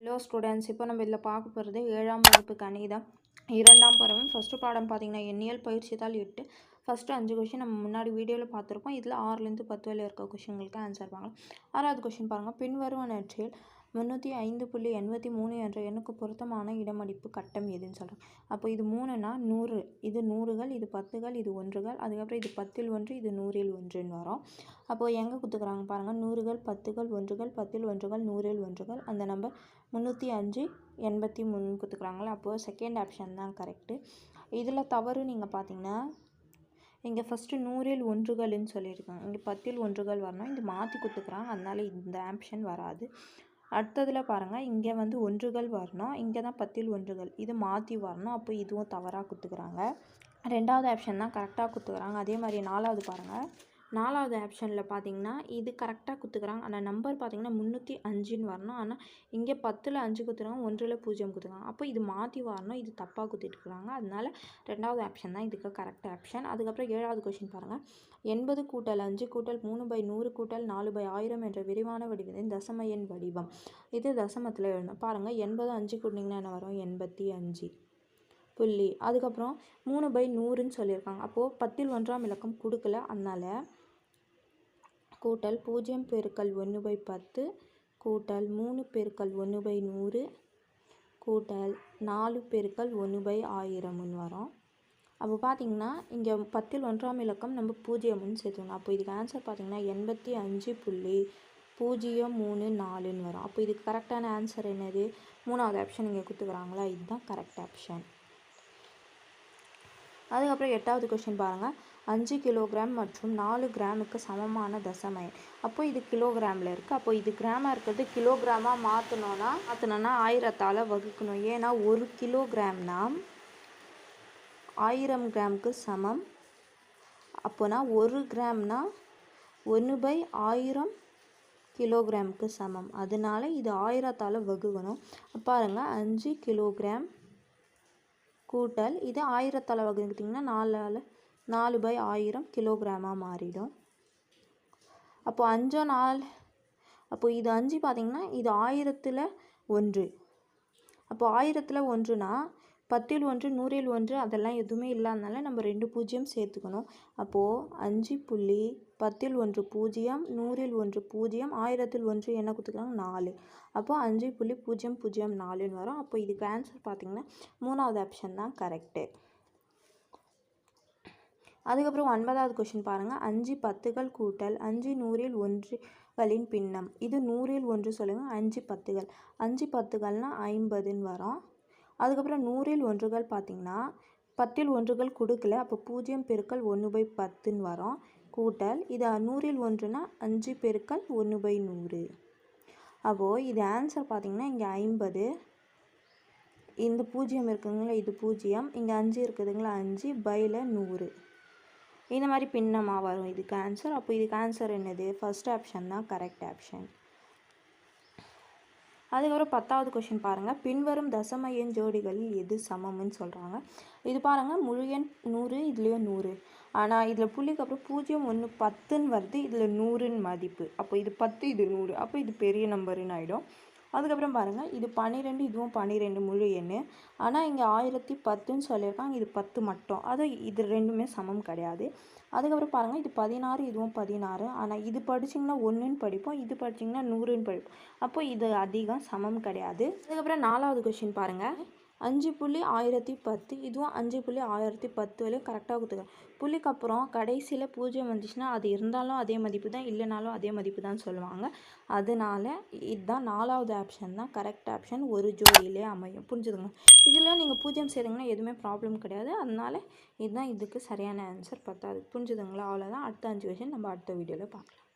Hello students இப்போ நம்ம இதில் பார்க்க போகிறது ஏழாம் வகுப்பு கணிதம். இரண்டாம் பருவம் ஃபஸ்ட்டு பாடம் பார்த்தீங்கன்னா எண்ணியல் பயிற்சி தாள் எட்டு. ஃபஸ்ட்டு அஞ்சு கொஷின் நம்ம முன்னாடி வீடியோவில் பார்த்துருக்கோம் இதில் ஆறுலேருந்து பத்து வரை இருக்க கொஷின்களுக்கு ஆன்சர் பாருங்கள் ஆறாவது கொஷின் பாருங்கள் பின்வருவனற்றில் முந்நூற்றி ஐந்து புள்ளி எண்பத்தி மூணு என்ற எண்ணுக்கு பொருத்தமான இடமடிப்பு கட்டம் எதுன்னு சொல்கிறேன் அப்போ இது மூணுனா நூறு. இது நூறுகள் இது பத்துகள் இது ஒன்றுகள் அதுக்கப்புறம் இது பத்தில் ஒன்று இது நூறில் ஒன்றுன்னு வரும். அப்போது எங்கே கொடுத்துக்குறாங்க பாருங்கள் நூறுகள் பத்துகள் ஒன்றுகள் பத்தில் ஒன்றுகள் நூறில் ஒன்றுகள். அந்த நம்பர் முந்நூற்றி அஞ்சு எண்பத்தி மூணு கொடுத்துக்குறாங்களா அப்போது செகண்ட் ஆப்ஷன் தான் கரெக்டு இதில் தவறு நீங்கள் பார்த்தீங்கன்னா இங்கே ஃபஸ்ட்டு நூறில் ஒன்றுகள்னு சொல்லியிருக்காங்க. இங்கே பத்தில் ஒன்றுகள் வரணும். இது மாற்றி கொடுத்துக்குறாங்க அதனால் இந்த ஆப்ஷன் வராது. அடுத்ததில் பாருங்கள் இங்கே வந்து ஒன்றுகள் வரணும். இங்கே தான் பத்தில் ஒன்றுகள். இது மாற்றி வரணும். அப்போ இதுவும் தவறாக கொடுத்துக்குறாங்க ரெண்டாவது ஆப்ஷன் தான் கரெக்டாக கொடுத்துக்குறாங்க அதே மாதிரி நாலாவது பாருங்கள் நாலாவது ஆப்ஷனில் பார்த்தீங்கன்னா இது கரெக்டாக குத்துக்கிறாங்க. ஆனால் நம்பர் பார்த்தீங்கன்னா முந்நூற்றி அஞ்சுன்னு வரணும். ஆனால் இங்கே பத்தில் அஞ்சு குத்துறாங்க ஒன்றில் பூஜ்ஜியம் கொடுத்துருக்காங்க அப்போ இது மாற்றி வரணும். இது தப்பாக கொடுத்துட்டுருக்காங்க அதனால ரெண்டாவது ஆப்ஷன் தான் இதுக்கு கரெக்ட் ஆப்ஷன் அதுக்கப்புறம் ஏழாவது கொஷின் பாருங்கள் எண்பது கூட்டல் அஞ்சு கூட்டல் மூணு பை நூறு கூட்டல் நாலு பை ஆயிரம் என்ற விரிவான வடிவத்தின் தசம எண் வடிவம். இது தசமத்தில் எழுதணும். பாருங்கள் எண்பது அஞ்சு கூட்டிங்கன்னா என்ன வரும்? எண்பத்தி அஞ்சு. புள்ளி. அதுக்கப்புறம் மூணு பை நூறுன்னு சொல்லியிருக்காங்க. அப்போது பத்தில் ஒன்றாம் இலக்கம் கொடுக்கல. அதனால் கூட்டல் பூஜ்ஜியம் பெருக்கல் ஒன்று பை பத்து கூட்டல் மூணு பெருக்கல் ஒன்று பை நூறு கூட்டல் நாலு பெருக்கல் ஒன்று பை ஆயிரம்னு வரும். அப்போ பார்த்தீங்கன்னா இங்கே பத்தில் ஒன்றாம் இலக்கம் நம்ம பூஜ்ஜியம்னு சேர்த்துக்கணும். அப்போ இதுக்கு ஆன்சர் பார்த்திங்கன்னா எண்பத்தி அஞ்சு புள்ளி பூஜ்ஜியம் மூணு நாலுன்னு வரும். அப்போ இதுக்கு கரெக்டான ஆன்சர் என்னது? மூணாவது ஆப்ஷன் இங்கே கொடுத்துக்குறாங்களா? இதுதான் கரெக்ட் ஆப்ஷன் அதுக்கப்புறம் எட்டாவது கொஷின் பாருங்கள் அஞ்சு கிலோகிராம் மற்றும் நாலு கிராமுக்கு சமமான தசம எண் அப்போ இது கிலோகிராமில் இருக்குது அப்போ இது கிராமாக இருக்கிறது கிலோகிராமாக மாற்றணும்னா மாற்றணுன்னா ஆயிரத்தால் வகுக்கணும். ஏன்னா ஒரு கிலோகிராம்னா ஆயிரம் கிராமுக்கு சமம். அப்போனா ஒரு கிராம்னா ஒன்று பை ஆயிரம் கிலோகிராமுக்கு சமம். அதனால இது ஆயிரத்தால் வகுக்கணும். பாருங்கள் அஞ்சு கிலோகிராம் கூட்டல். இது ஆயிரத்தால் வகுத்திங்கன்னா நாலால் நாலு பை ஆயிரம் கிலோகிராமாக மாறிடும். அப்போ அஞ்சோ நாலு அப்போ இது அஞ்சு பார்த்திங்கன்னா இது ஆயிரத்தில் ஒன்று. அப்போது ஆயிரத்தில் ஒன்றுனா பத்தில் ஒன்று நூறில் ஒன்று அதெல்லாம் எதுவுமே இல்லாதனால நம்ம ரெண்டு பூஜ்ஜியம் சேர்த்துக்கணும். அப்போது அஞ்சு புள்ளி பத்தில் ஒன்று பூஜ்ஜியம் நூறில் ஒன்று பூஜ்ஜியம் ஆயிரத்தில் ஒன்று என்ன கொடுத்துக்கிறாங்க நாலு. அப்போது அஞ்சு புள்ளி பூஜ்ஜியம் பூஜ்ஜியம் நாலுன்னு வரும். அப்போ இதுக்கு ஆன்சர் பார்த்திங்கன்னா மூணாவது ஆப்ஷன் தான் கரெக்டு அதுக்கப்புறம் ஒன்பதாவது கொஷின் பாருங்கள் அஞ்சு பத்துகள் கூட்டல் அஞ்சு நூறில் ஒன்றுகளின் பின்னம். இது நூறில் ஒன்று சொல்லுங்கள் அஞ்சு பத்துகள். அஞ்சு பத்துகள்னால் ஐம்பதுன்னு வரும். அதுக்கப்புறம் நூறில் ஒன்றுகள் பார்த்திங்கன்னா பத்தில் ஒன்றுகள் கொடுக்கல. அப்போ பூஜ்ஜியம் பெருக்கல் ஒன்று பை பத்துன்னு வரும். கூட்டல் இது நூறில் ஒன்றுனா அஞ்சு பெருக்கல் ஒன்று பை நூறு. அப்போது இது ஆன்சர் பார்த்திங்கன்னா இங்கே ஐம்பது. இந்த பூஜ்ஜியம் இருக்குதுங்களா இது பூஜ்ஜியம் இங்கே அஞ்சு இருக்குதுங்களா அஞ்சு பையில் நூறு. இந்த மாதிரி பின்னமாக வரும். இதுக்கு ஆன்சர் அப்போ இதுக்கு ஆன்சர் என்னது? ஃபஸ்ட் ஆப்ஷன் தான் கரெக்ட் ஆப்ஷன் அதுக்கப்புறம் பத்தாவது கொஷின் பாருங்கள் பின்வரும் தசம எண் ஜோடிகளில் எது சமம்னு சொல்கிறாங்க இது பாருங்கள் முழு எண் நூறு இதுலேயும் நூறு. ஆனால் இதில் புள்ளிக்கு அப்புறம் பூஜ்ஜியம் ஒன்று பத்துன்னு வருது இதில் நூறுன்னு மதிப்பு. அப்போ இது பத்து இது நூறு. அப்போ இது பெரிய நம்பருன்னு ஆகிடும் அதுக்கப்புறம் பாருங்கள் இது பன்னிரெண்டு இதுவும் பன்னிரெண்டு முழு எண் ஆனால் இங்கே ஆயிரத்தி பத்துன்னு சொல்லியிருக்காங்க இது பத்து மட்டும். அது இது ரெண்டுமே சமம் கிடையாது. அதுக்கப்புறம் பாருங்கள் இது பதினாறு இதுவும் பதினாறு. ஆனால் இது படிச்சிங்கன்னா ஒன்றுன்னு படிப்போம் இது படிச்சிங்கன்னா நூறுன்னு படிப்போம். அப்போ இது அதிகம் சமம் கிடையாது. அதுக்கப்புறம் நாலாவது கொஷின் பாருங்கள் அஞ்சு புள்ளி ஆயிரத்தி பத்து. இதுவும் அஞ்சு புள்ளி ஆயிரத்தி பத்து வரையும் கரெக்டாக கொடுத்துருக்கேன் புள்ளிக்கு அப்புறம் கடைசியில் பூஜ்ஜியம் வந்துச்சுன்னா அது இருந்தாலும் அதே மதிப்பு தான் இல்லைனாலும் அதே மதிப்பு தான் சொல்லுவாங்க. அதனால இதுதான் நாலாவது ஆப்ஷன் தான். கரெக்ட் ஆப்ஷன் ஒரு ஜோடியிலே அமையும். புரிஞ்சுதுங்க இதில் நீங்கள் பூஜ்ஜியம் செய்கிறீங்கன்னா எதுவுமே ப்ராப்ளம் கிடையாது. அதனால இதுதான் இதுக்கு சரியான ஆன்சர் பத்தாது. புரிஞ்சுதுங்களா? அவ்வளோதான் அடுத்த அஞ்சு கொஷின் நம்ம அடுத்த வீடியோவில் பார்க்கலாம்.